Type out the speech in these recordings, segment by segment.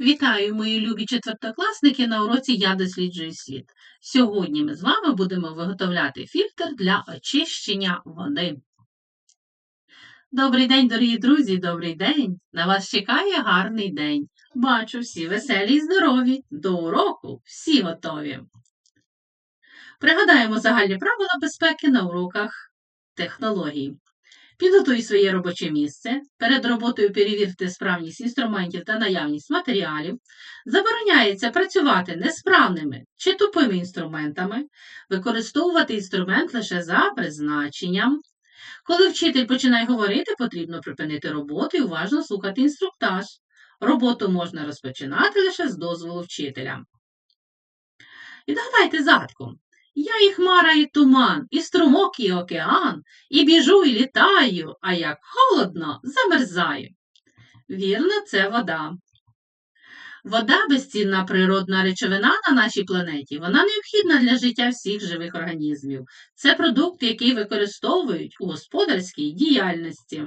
Вітаю, мої любі четвертокласники на уроці Я досліджую світ. Сьогодні ми з вами будемо виготовляти фільтр для очищення води. Добрий день, дорогі друзі, добрий день! На вас чекає гарний день. Бачу, всі веселі і здорові. До уроку всі готові. Пригадаємо загальні правила безпеки на уроках технологій. Підготуй своє робоче місце. Перед роботою перевірте справність інструментів та наявність матеріалів. Забороняється працювати несправними чи тупими інструментами, використовувати інструмент лише за призначенням. Коли вчитель починає говорити, потрібно припинити роботу і уважно слухати інструктаж. Роботу можна розпочинати лише з дозволу вчителя. І догадайте задку. Я і хмара, і туман, і струмок, і океан, і біжу, і літаю, а як холодно, замерзаю. Вірно, це вода. Вода безцінна природна речовина на нашій планеті. Вона необхідна для життя всіх живих організмів. Це продукт, який використовують у господарській діяльності.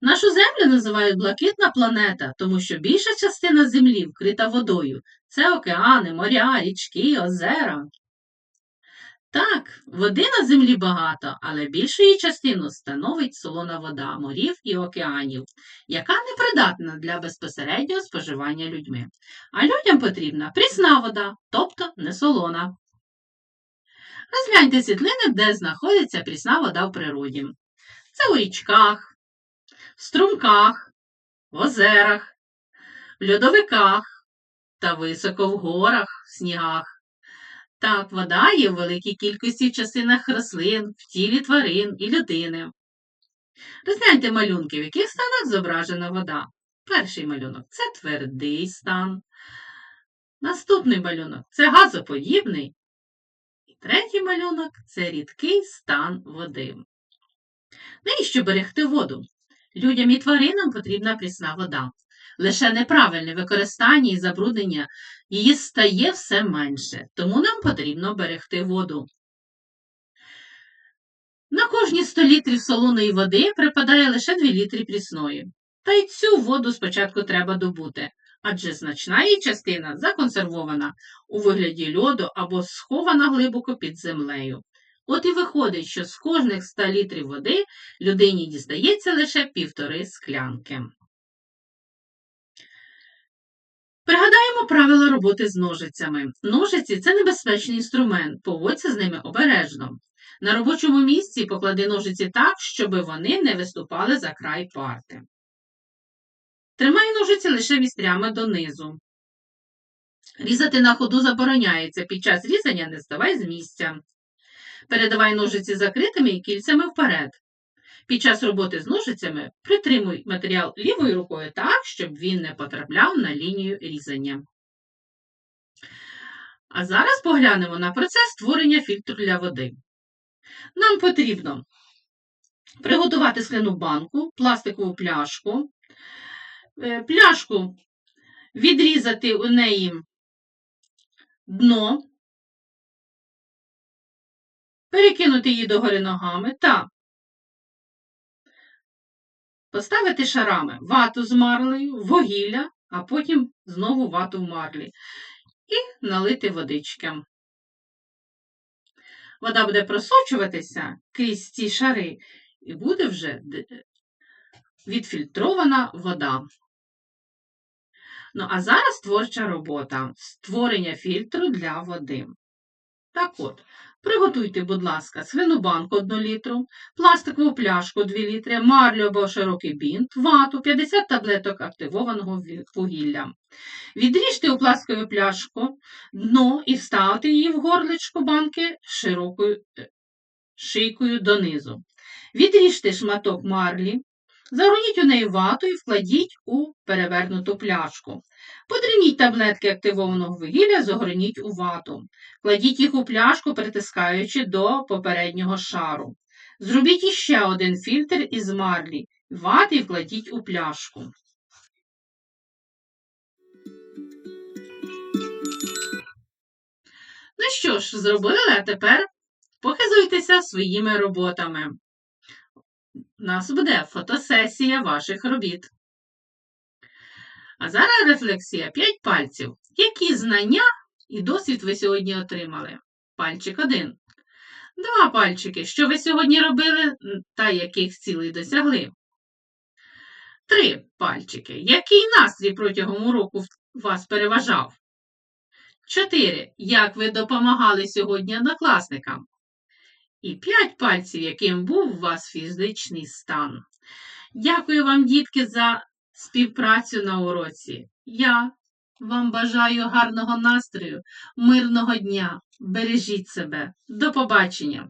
Нашу землю називають блакитна планета, тому що більша частина землі вкрита водою. Це океани, моря, річки, озера. Так, води на землі багато, але більшу її частину становить солона вода морів і океанів, яка не придатна для безпосереднього споживання людьми. А людям потрібна прісна вода, тобто не солона. Розгляньте світлини, де знаходиться прісна вода в природі. Це у річках, в струмках, в озерах, в льодовиках та високо в горах, в снігах. Так, вода є в великій кількості в частинах рослин, в тілі тварин і людини. Розгляньте малюнки, в яких станах зображена вода. Перший малюнок це твердий стан. Наступний малюнок це газоподібний. І третій малюнок це рідкий стан води. Навіщо берегти воду? Людям і тваринам потрібна прісна вода. Лише неправильне використання і забруднення її стає все менше, тому нам потрібно берегти воду. На кожні 100 літрів солоної води припадає лише 2 літри прісної. Та й цю воду спочатку треба добути, адже значна її частина законсервована у вигляді льоду або схована глибоко під землею. От і виходить, що з кожних 100 літрів води людині дістається лише півтори склянки. Пригадаємо правила роботи з ножицями. Ножиці це небезпечний інструмент, поводься з ними обережно. На робочому місці поклади ножиці так, щоб вони не виступали за край парти. Тримай ножиці лише вістрями донизу. Різати на ходу забороняється. Під час різання не ставай з місця. Передавай ножиці закритими і кільцями вперед. Під час роботи з ножицями притримуй матеріал лівою рукою так, щоб він не потрапляв на лінію різання. А зараз поглянемо на процес створення фільтру для води. Нам потрібно приготувати скляну банку, пластикову пляшку, е, пляшку відрізати у неї дно, перекинути її догори ногами та Поставити шарами вату з марлею, вугілля, а потім знову вату в марлі. І налити водички. Вода буде просочуватися крізь ці шари, і буде вже відфільтрована вода. Ну, а зараз творча робота створення фільтру для води. Так от, Приготуйте, будь ласка, свину банку 1 літру, пластикову пляшку 2 літри, марлю або широкий бінт, вату, 50 таблеток активованого вугілля. Відріжте у пластикову пляшку дно і вставте її в горличку банки широкою е, шийкою донизу. Відріжте шматок марлі, загорніть у неї вату і вкладіть у перевернуту пляшку. Подрібніть таблетки активованого вугілля, загорніть у вату. Кладіть їх у пляшку, притискаючи до попереднього шару. Зробіть іще один фільтр із марлі. Вати і вкладіть у пляшку. Ну що ж, зробили, а тепер похизуйтеся своїми роботами. У нас буде фотосесія ваших робіт. А зараз рефлексія 5 пальців. Які знання і досвід ви сьогодні отримали? Пальчик 1. Два пальчики. Що ви сьогодні робили та яких цілей досягли? Три пальчики. Який настрій протягом уроку вас переважав? Чотири. Як ви допомагали сьогодні однокласникам? І п'ять пальців, яким був у вас фізичний стан. Дякую вам, дітки, за співпрацю на уроці. Я вам бажаю гарного настрою, мирного дня. Бережіть себе. До побачення!